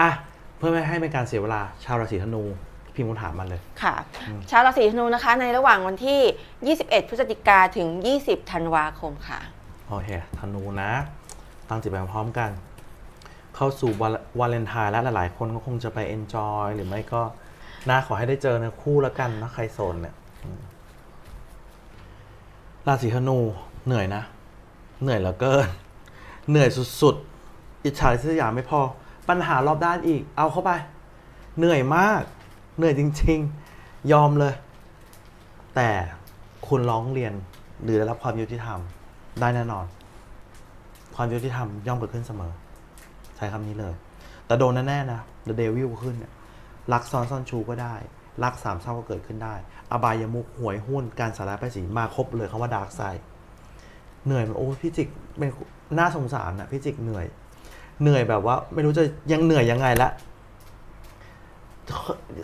อะเพื่อไม่ให้เป็นการเสียเวลาชาวราศีธนูพิมพ์คำถามมาเลย ค่ะ ชาวราศีธนูนะคะ ในระหว่างวันที่ 21 พฤศจิกาถึง 20 ธันวาคมค่ะ โอเคธนูนะ ตั้งจิตไปพร้อมกัน เข้าสู่วันวาเลนไทน์แล้วหลายๆ คนก็คงจะไปเอนจอยหรือไม่ก็น่าขอให้ได้เจอเนื้อคู่แล้วกันนะใครโสนเนี่ยอืมราศีธนูเหนื่อยนะ เหนื่อยเหลือเกิน เหนื่อยสุดๆ อิจฉาที่สยามไม่พอ ปัญหารอบด้านอีก เอาเข้าไป เหนื่อยมาก เหนื่อยจริง ๆ ยอมเลย แต่คุณร้องเรียนหรือได้รับความยุติธรรม ได้แน่นอน ความยุติธรรมย่อมเกิดขึ้นเสมอ ใช้คำนี้เลย แต่โดนแน่ๆนะ The Devil ขึ้นเนี่ยรักซ้อนซ่อนชูก็ได้ รักสามเศร้าก็เกิดขึ้นได้ อบายมุกหวยหุ้นการสาระไปายสีมาครบเลยคำว่าดาร์กไซด์เหนื่อยมันโอ้พี่จิกเป็นน่าสงสารนะพี่จิกเหนื่อย เหนื่อยแบบว่า ไม่รู้จะยังเหนื่อยยังไงละ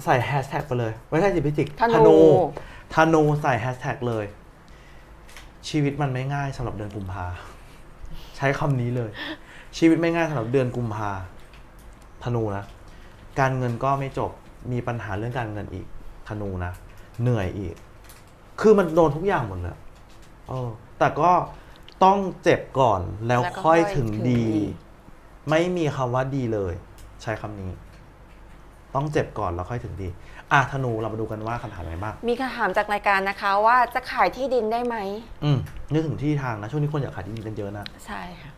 ใส่แฮชแท็กไปเลย ไม่ใช่สิพี่จิกธนูธนูใส่แฮชแท็กเลย ชีวิตมันไม่ง่ายสำหรับเดือนกุมภาใช้คำนี้เลย ชีวิตไม่ง่ายสำหรับเดือนกุมภาธนูนะ การเงินก็ไม่จบมีปัญหาเรื่องการเงินอีกธนูนะเหนื่อยอีก คือมันโดนทุกอย่างหมดเลยเออแต่ก็ต้องเจ็บก่อนแล้วแล้วก็ค่อยค่อยถึงถึงดีดี ไม่มีคำว่าดีเลย ใช้คำนี้ ต้องเจ็บก่อนแล้วค่อยถึงดี อะธนูเรามาดูกันว่าคำถามอะไรบ้าง มีคำถามจากรายการนะคะว่าจะขายที่ดินได้ไหม อืมนึกถึงที่ทางนะ ช่วงนี้คนอยากขายที่ดินกันเยอะนะ ใช่ค่ะ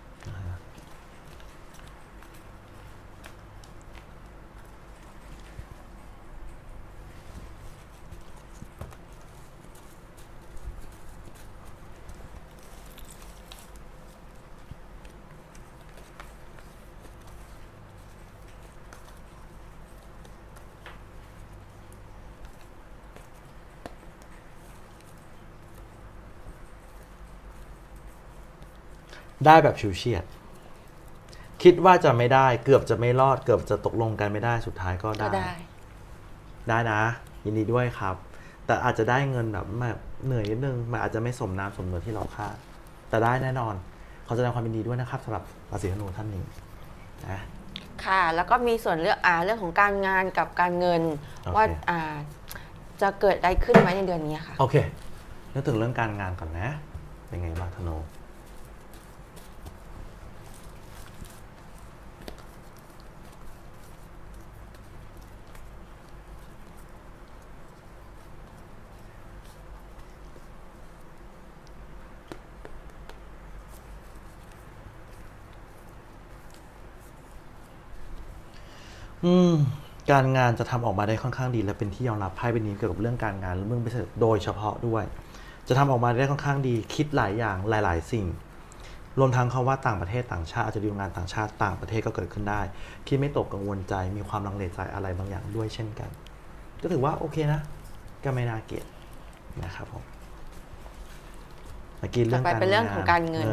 ได้แบบชิวเฉียด คิดว่าจะไม่ได้ เกือบจะไม่รอด เกือบจะตกลงกันไม่ได้สุดท้ายก็ก็ได้ ได้ ได้นะ ยินดีด้วยครับ แต่อาจจะได้เงินแบบแบบเหนื่อยนิดนึงมันอาจจะไม่สมน้ำสมเนื้อที่เราคาดแต่ได้แน่นอน ขอแสดงความยินดีด้วยนะครับสำหรับราศีธนูท่านนี้นะ ค่ะ แล้วก็มีส่วนเรื่องอ่าเรื่องของการงานกับการเงิน โอเค ว่าอ่าจะเกิดอะไรขึ้นไหมในเดือนนี้ค่ะ โอเคนึกถึงเรื่องการงานก่อนนะ เป็นไงบ้างธนู อืมการงานจะทำออกมาได้ค่อนข้างดี และเป็นที่ยอมรับไพ่เป็นนี้เกี่ยวกับเรื่องการงานและเรื่อง business โดยเฉพาะด้วย จะทำออกมาได้ค่อนข้างดีคิดหลายอย่างหลาย ๆ สิ่ง รวมทั้งคำว่าต่างประเทศต่างชาติอาจจะดีลงานต่างชาติต่างประเทศก็เกิดขึ้นได้ คิดไม่ตกกังวลใจมีความลังเลใจอะไรบางอย่างด้วยเช่นกัน ก็ถือว่าโอเคนะ ก็ไม่น่าเกลียดนะครับผมเมื่อกี้เรื่องต่อไปการเป็นเรื่องของการเงิน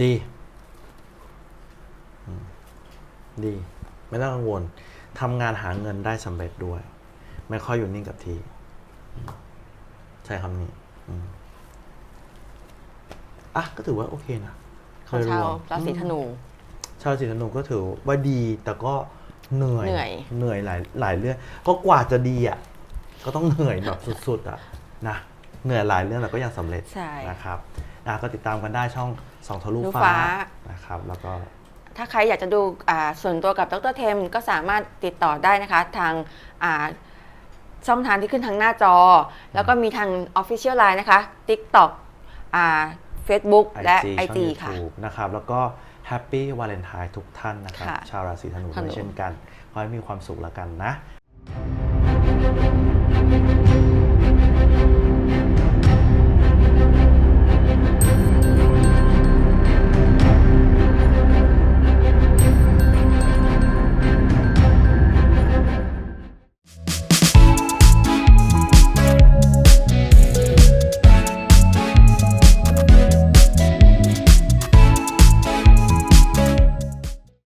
ดีอืมดี ไม่ต้องกังวลทำงานหาเงินได้สำเร็จด้วย ไม่ค่อยอยู่นิ่งกับที่อืมใช้คำนี้อืมอะก็ถือว่าโอเคนะของชาวโดยมราศีธนู ชาวราศีธนูก็ถือว่าดี แต่ก็เหนื่อยเหนื่อย เหนื่อยหลายหลายเรื่อง ก็กว่าจะดีอะ ก็ต้องเหนื่อยแบบสุดๆอะนะ เหนื่อยหลายเรื่องแต่ก็ยังสำเร็จใช่นะครับ อะก็ติดตามกันได้ช่องสองทะลุทะลุฟ้าฟ้านะครับแล้วก็ถ้าใครอยากจะดูอ่าส่วนตัวกับดรเทมก็สามารถติดต่อได้นะคะทางอ่าช่องทางที่ขึ้นทางหน้าจอ แล้วก็มีทาง Official Line นะคะ TikTok อ่า Facebook และ IG IG ช่องค่ะ YouTube นะครับแล้วก็แฮปปี้วาเลนไทน์ทุกท่านนะครับค่ะชาวราศีธนูธนูด้วยเช่นกัน ขอให้มีความสุขแล้วกันนะ Thank